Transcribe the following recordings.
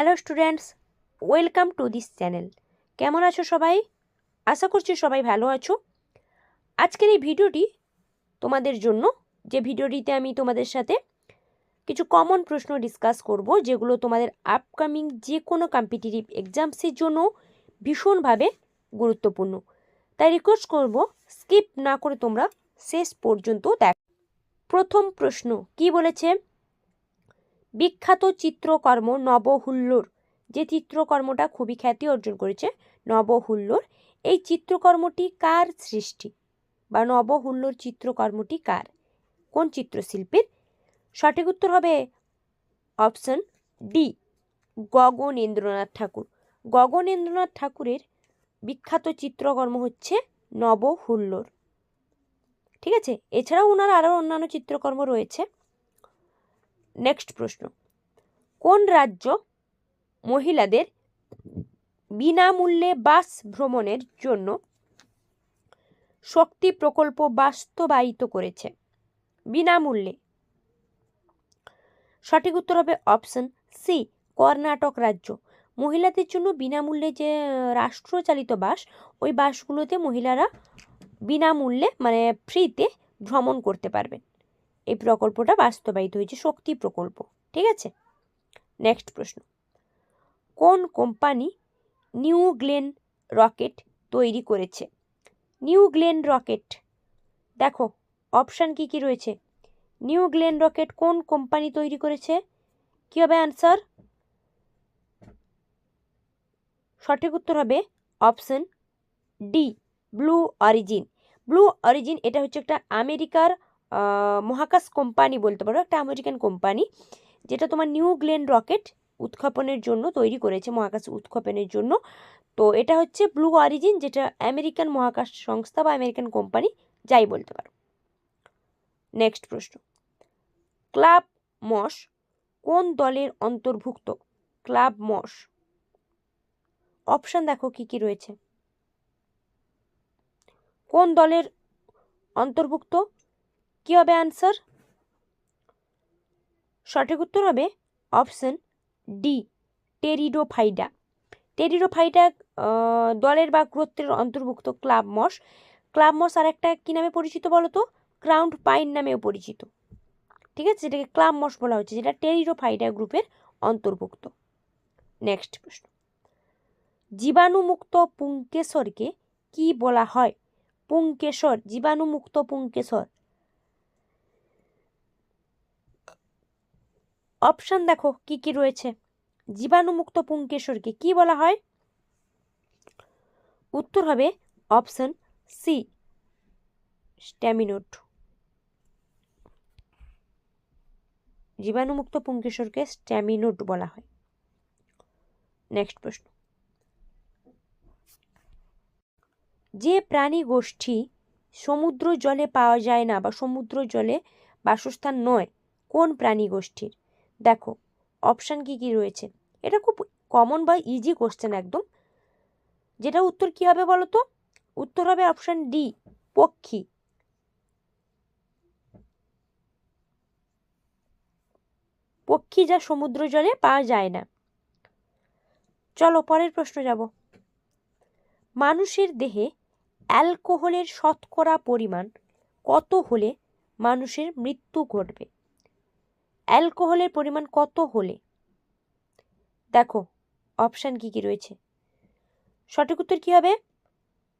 Hello students welcome to this channel কেমন আছো সবাই? আশা করছি সবাই ভালো আছো। আজকের এই ভিডিওটি তোমাদের জন্য, যে ভিডিওটিতে আমি তোমাদের সাথে কিছু কমন প্রশ্ন ডিসকাস করব, যেগুলো তোমাদের আপকামিং যে কোনো কম্পিটিটিভ এক্সামসের জন্য ভীষণভাবে গুরুত্বপূর্ণ। তাই রিকোয়েস্ট করব স্কিপ না করে তোমরা শেষ পর্যন্ত দেখ। প্রথম প্রশ্ন, কি বলেছে? বিখ্যাত চিত্রকর্ম নবহুল্লোর। যে চিত্রকর্মটা খুবই খ্যাতি অর্জন করেছে নবহুল্লোর। এই চিত্রকর্মটি কার সৃষ্টি? বা নবহুল্লোর চিত্রকর্মটি কার? কোন চিত্রশিল্পীর? সঠিক উত্তর হবে অপশন ডি, গগনেন্দ্রনাথ ঠাকুর। গগনেন্দ্রনাথ ঠাকুরের বিখ্যাত চিত্রকর্ম হচ্ছে নবহুল্লোর। ঠিক আছে? এছাড়াও ওনার আরও অন্যান্য চিত্রকর্ম রয়েছে। নেক্সট প্রশ্ন. কোন রাজ্য মহিলাদের বিনামূল্যে বাস ভ্রমণের জন্য শক্তি প্রকল্প বাস্তবায়িত করেছে? বিনামূল্যে। সঠিক উত্তর হবে অপশন সি কর্ণাটক রাজ্য। মহিলাদের জন্য বিনামূল্যে যে রাষ্ট্রচালিত বাস, ওই বাসগুলোতে মহিলারা বিনামূল্যে মানে ফ্রিতে ভ্রমণ করতে পারবেন। এই প্রকল্পটা বাস্তবায়িত হয়েছে, শক্তি প্রকল্প, ঠিক আছে? নেক্সট প্রশ্ন। কোন কোম্পানি নিউ গ্লেন রকেট তৈরি করেছে? নিউ গ্লেন রকেট দেখো অপশান কি কি রয়েছে? নিউ গ্লেন রকেট কোন কোম্পানি তৈরি করেছে? কী হবে অ্যান্সার সঠিক উত্তর হবে option D Blue Origin Blue Origin এটা হচ্ছে একটা আমেরিকার মহাকাশ কোম্পানি বলতে পারো, একটা আমেরিকান কোম্পানি, যেটা তোমার নিউ গ্লেন রকেট উৎক্ষেপণের জন্য তৈরি করেছে, মহাকাশ উৎক্ষেপণের জন্য। তো এটা হচ্ছে ব্লু অরিজিন, যেটা আমেরিকান মহাকাশ সংস্থা বা আমেরিকান কোম্পানি যাই বলতে পারো। নেক্সট প্রশ্ন। ক্লাব মস কোন দলের অন্তর্ভুক্ত? ক্লাব মস অপশান দেখো কি কি রয়েছে। কোন দলের অন্তর্ভুক্ত? কী হবে অ্যান্সার সঠিক উত্তর হবে অপশন ডি টেরিডোফাইডা টেরিডোফাইডা দলের বা গোত্রের অন্তর্ভুক্ত ক্লাব মস ক্লাব মস আর একটা কী নামে পরিচিত বলো তো ক্রাউন্ড পাইন নামেও পরিচিত। ঠিক আছে? যেটাকে ক্লাব মস বলা হচ্ছে, যেটা টেরিডোফাইডা গ্রুপের অন্তর্ভুক্ত। নেক্সট প্রশ্ন। জীবাণুমুক্ত পুঙ্কেশ্বরকে কি বলা হয়? পুঙ্কেশ্বর জীবাণুমুক্ত পুঙ্কেশ্বর অপশান দেখো, কি কি রয়েছে? জীবাণুমুক্ত পুঙ্কেশ্বরকে কি বলা হয়? উত্তর হবে অপশান সি স্ট্যামিনোট জীবাণুমুক্ত পুঙ্কেশ্বরকে স্ট্যামিনোট বলা হয়। নেক্সট প্রশ্ন। যে প্রাণী গোষ্ঠী সমুদ্র জলে পাওয়া যায় না বা সমুদ্র জলে বাসস্থান নয়, কোন প্রাণী গোষ্ঠীর? দেখো অপশান কি কি রয়েছে? এটা খুব কমন বা ইজি কোশ্চেন একদম। যেটা উত্তর কি হবে বলো তো? উত্তর হবে অপশান ডি পক্ষী। পক্ষী যা সমুদ্র জলে পাওয়া যায় না। চলো, পরের প্রশ্ন যাব। মানুষের দেহে অ্যালকোহলের শতকরা পরিমাণ কত হলে মানুষের মৃত্যু ঘটবে? অ্যালকোহলের পরিমাণ কত হলে? দেখো অপশান কী কী রয়েছে? সঠিক উত্তর কী হবে?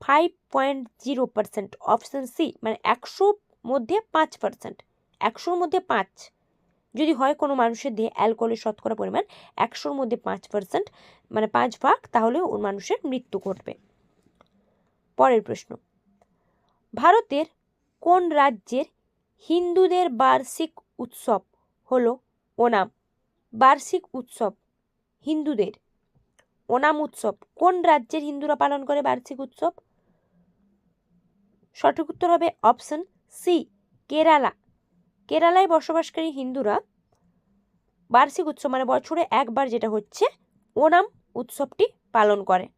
Five point zero percent option C মানে একশোর মধ্যে পাঁচ পার্সেন্ট একশোর মধ্যে পাঁচ। যদি হয় কোনো মানুষের দেহে অ্যালকোহলের শতকরা পরিমাণ একশোর মধ্যে পাঁচ পার্সেন্ট মানে পাঁচ ভাগ, তাহলে ওর মানুষের মৃত্যু ঘটবে। পরের প্রশ্ন, ভারতের কোন রাজ্যের হিন্দুদের বার্ষিক উৎসব হলো ওনাম। বার্ষিক উৎসব, হিন্দুদের। ওনাম উৎসব, কোন রাজ্যের হিন্দুরা পালন করে বার্ষিক উৎসব? সঠিক উত্তর হবে অপশন সি, কেরালা। কেরালায় বসবাসকারী হিন্দুরা বার্ষিক উৎসব মানে বছরে একবার যেটা হচ্ছে ওনাম উৎসবটি পালন করে।